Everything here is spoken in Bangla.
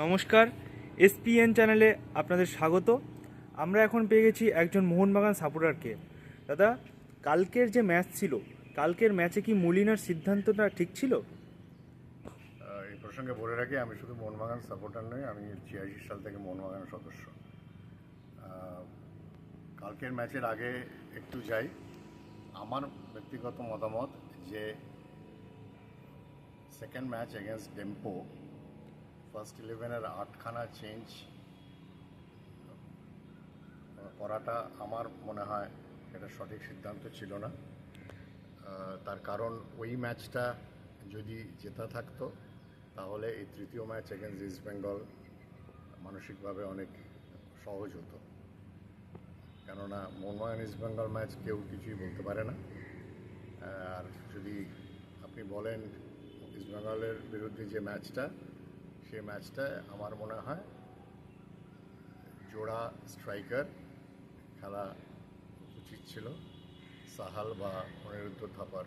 নমস্কার, এসপিএন চ্যানেলে আপনাদের স্বাগত। আমরা এখন পেয়ে গেছি একজন মোহনবাগান সাপোর্টারকে। দাদা, কালকের যে ম্যাচ ছিল, কালকের ম্যাচে কি মলিনার সিদ্ধান্তটা ঠিক ছিল? এই প্রসঙ্গে বলে রাখি, আমি শুধু মোহনবাগান সাপোর্টার নই, আমি ছিয়াশি সাল থেকে মোহনবাগান সদস্য। কালকের ম্যাচের আগে একটু যাই। আমার ব্যক্তিগত মতামত যে second match against Dempo first ইলেভেনের আটখানা চেঞ্জ করাটা আমার মনে হয় এটা সঠিক সিদ্ধান্ত ছিল না। তার কারণ ওই ম্যাচটা যদি জেতা থাকতো, তাহলে এই তৃতীয় ম্যাচ এগেন্স্ট ইস্ট বেঙ্গল মানসিকভাবে অনেক সহজ হতো। কেননা মোহনবাগান ইস্ট বেঙ্গল ম্যাচ কেউ কিছুই বলতে পারে না। আর যদি আপনি বলেন ইস্ট বেঙ্গলের বিরুদ্ধে যে ম্যাচটা সেই ম্যাচটায় আমার মনে হয় জোড়া স্ট্রাইকার খেলা উচিত ছিল। সাহাল বা অনিরুদ্ধ থাপার।